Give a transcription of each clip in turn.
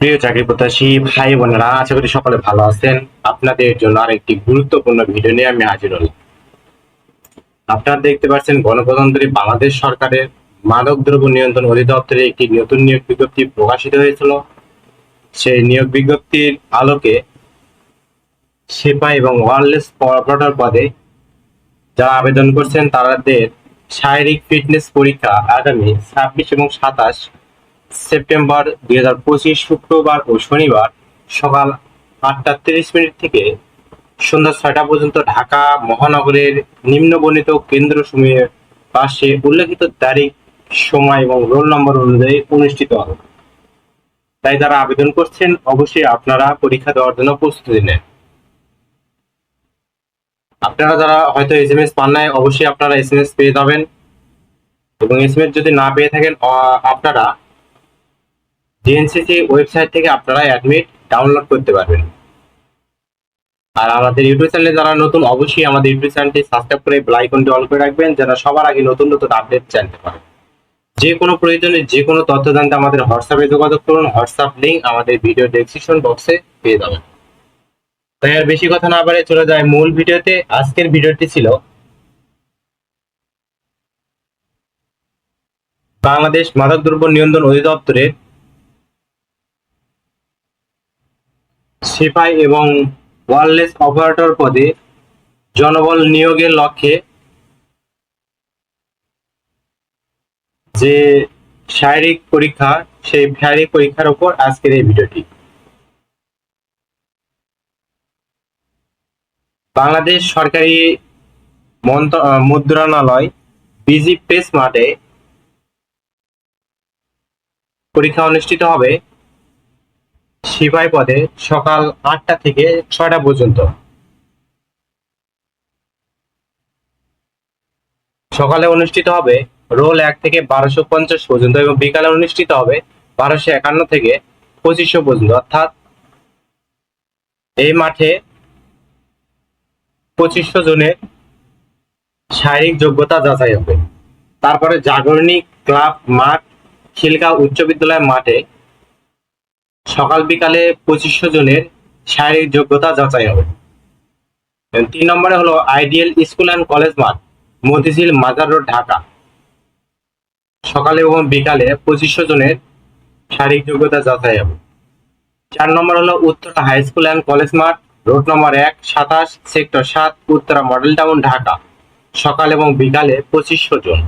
প্রিয় চাকরি প্রত্যাশী ভাই বোনেরা, আশা করি সকলে ভালো আছেন। আপনাদের জন্য আরেকটি গুরুত্বপূর্ণ ভিডিও নিয়ে আমি হাজির হলাম। আপনারা দেখতে পাচ্ছেন, গণপ্রজাতন্ত্রী বাংলাদেশ সরকারের মাদক দ্রব্য নিয়ন্ত্রণ অধিদপ্তরে একটি নতুন নিয়োগ বিজ্ঞপ্তি প্রকাশিত হয়েছিল। সেই নিয়োগ বিজ্ঞপ্তির আলোকে সেপা এবং ওয়ারলেস অপারেটর পদে যারা আবেদন করছেন, তাদের শারীরিক ফিটনেস পরীক্ষা আগামী ছাব্বিশ এবং সাতাশ সেপ্টেম্বর দুই হাজার পঁচিশ শুক্রবার ও শনিবার সকাল আটটা তিরিশ মিনিট থেকে সন্ধ্যা ছয়টা পর্যন্ত ঢাকা মহানগরের নিম্নবর্ণিত কেন্দ্রসমূহের পাশে উল্লেখিত তারিখ, সময় এবং রোল নম্বর অনুযায়ী অনুষ্ঠিত হবে। তাই যারা আবেদন করছেন, অবশ্যই আপনারা পরীক্ষা দেওয়ার জন্য প্রস্তুতি নেন। আপনারা যারা হয়তো এস এম এস পান নাই, অবশ্যই আপনারা এস এম এস পেয়ে যাবেন। এবং এস এম এস যদি না পেয়ে থাকেন আপনারা ডিএনসিসি ওয়েবসাইট থেকে আপনারা অ্যাডমিট ডাউনলোড করতে পারবেন। আর আমাদের ইউটিউব চ্যানেলে যারা নতুন, অবশ্যই আমাদের ইউটিউব চ্যানেলটি সাবস্ক্রাইব করে আইকনটি অন করে রাখবেন যারা সবার আগে নতুন নতুন আপডেট জানতে পারেন। যে কোনো প্রয়োজনে যে কোনো তথ্য জানতে আমাদের হোয়াটসঅ্যাপে যোগাযোগ করুন হোয়াটসঅ্যাপ লিংক আমাদের ভিডিও ডেসক্রিপশন বক্সে পেয়ে যাবেন। তাই আর বেশি কথা না বাড়ে চলে যায় মূল ভিডিওতে আজকের ভিডিওটি ছিল বাংলাদেশ মাদকদ্রব্য নিয়ন্ত্রণ অধিদপ্তরের সিপাই এবং ওয়ারলেস অপারেটর পদে জনবল নিয়োগের লক্ষ্যে যে শারীরিক পরীক্ষা, সেই শারীরিক পরীক্ষার উপর আজকের এই ভিডিওটি। বাংলাদেশ সরকারি মুদ্রণালয় বিজি প্রেস মাঠে পরীক্ষা অনুষ্ঠিত হবে। সিপাই পদে সকাল আটটা থেকে ছয়টা পর্যন্ত। সকালে অনুষ্ঠিত হবে রোল এক থেকে বারোশো পঞ্চাশ পর্যন্ত এবং বিকালে অনুষ্ঠিত হবে বারোশো একান্ন থেকে পঁচিশশো পর্যন্ত। অর্থাৎ এই মাঠে পঁচিশশো জনের শারীরিক যোগ্যতা যাচাই হবে। তারপরে জাগরণী ক্লাব মাঠ, খিলগাঁও উচ্চ বিদ্যালয় মাঠে সকাল বিকালে পঁচিশশো জনের শারীরিক যোগ্যতা যাচাই হবে। তিন নম্বরে হলো আইডিয়াল স্কুল অ্যান্ড কলেজ মাঠ, মতিঝিল মাজার রোড, ঢাকা। সকালে এবং বিকালে পঁচিশশো জনের শারীরিক যোগ্যতা যাচাই হবে। চার নম্বর হলো Uttara high school and college মাঠ, রোড নম্বর এক, সাতাশ, সেক্টর সাত, উত্তরা মডেল টাউন, ঢাকা। সকাল এবং বিকালে পঁচিশশো জন।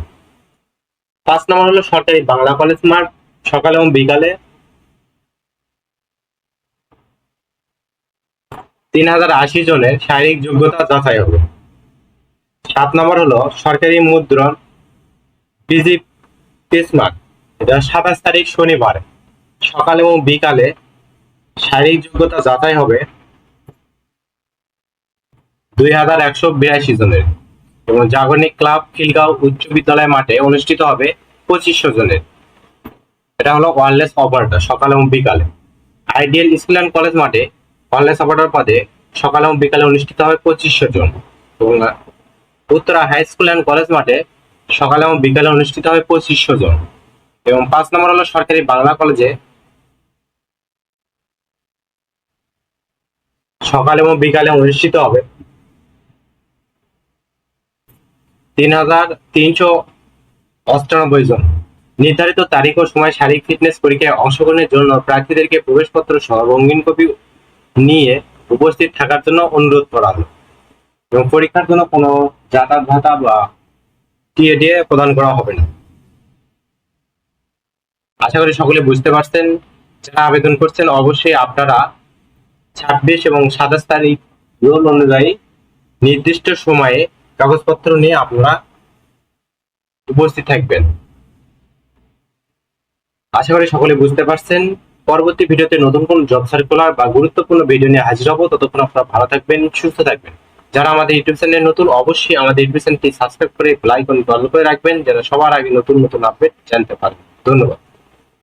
পাঁচ নম্বর হলো সরকারি বাংলা কলেজ মাঠ, সকাল এবং বিকালে তিন হাজার আশি জনের শারীরিক যোগ্যতা যাচাই হবে। সাত নম্বর হলো সরকারি মুদ্রণ বিজি পেসমার্ক। এটা সাতাশ তারিখ শনিবার। সকাল এবং বিকালে শারীরিক যোগ্যতা যাচাই হবে দুই হাজার একশো বিরাশি জনের এবং জাগরণিক ক্লাব খিলগাঁও উচ্চ বিদ্যালয় মাঠে অনুষ্ঠিত হবে পঁচিশশো জনের। এটা হলো ওয়ারলেস অপারেটর সকাল এবং বিকালে। আইডিয়াল স্কুল অ্যান্ড কলেজ মাঠে ওয়ারলেস অপারেটর পদে সকাল এবং বিকালে অনুষ্ঠিত হবে পঁচিশশো জন। এবং Uttara high school and college মাঠে সকাল এবং বিকালে অনুষ্ঠিত হবে পঁচিশশো জন। এবং পাঁচ নম্বর হলো সরকারি বাংলা কলেজে সকাল এবং বিকালে অনুষ্ঠিত হবে। তিন হাজার তিনশো অষ্টানব্বই জন। নির্ধারিত তারিখ ও সময় শারীরিক ফিটনেস পরীক্ষায় অংশগ্রহণের জন্য প্রার্থীদেরকে প্রবেশপত্র সহ রঙিন কপি নিয়ে উপস্থিত থাকার জন্য অনুরোধ করা হলো এবং পরীক্ষার জন্য কোনো যাতায়াত ভাতা বা টিএ দিয়ে প্রদান করা হবে না। আশা করি সকলে বুঝতে পারছেন, যারা আবেদন করছেন অবশ্যই আপনারা ছাব্বিশ এবং সাতাশ তারিখ রোল অনুযায়ী নির্দিষ্ট সময়ে কাগজপত্র নিয়ে আপনারা উপস্থিত থাকবেন। আশা করি সকলে বুঝতে পারছেন পরবর্তী ভিডিওতে নতুন কোন জব সার্কুলার বা গুরুত্বপূর্ণ ভিডিও নিয়ে হাজির হব, ততক্ষণ আপনারা ভালো থাকবেন, সুস্থ থাকবেন। যারা আমাদের ইউটিউব চ্যানেলে নতুন, অবশ্যই আমাদের ইউটিউব চ্যানেলটি সাবস্ক্রাইব করে লাইক অন করে রাখবেন যারা সবার আগে নতুন নতুন আপডেট জানতে পারেন। ধন্যবাদ।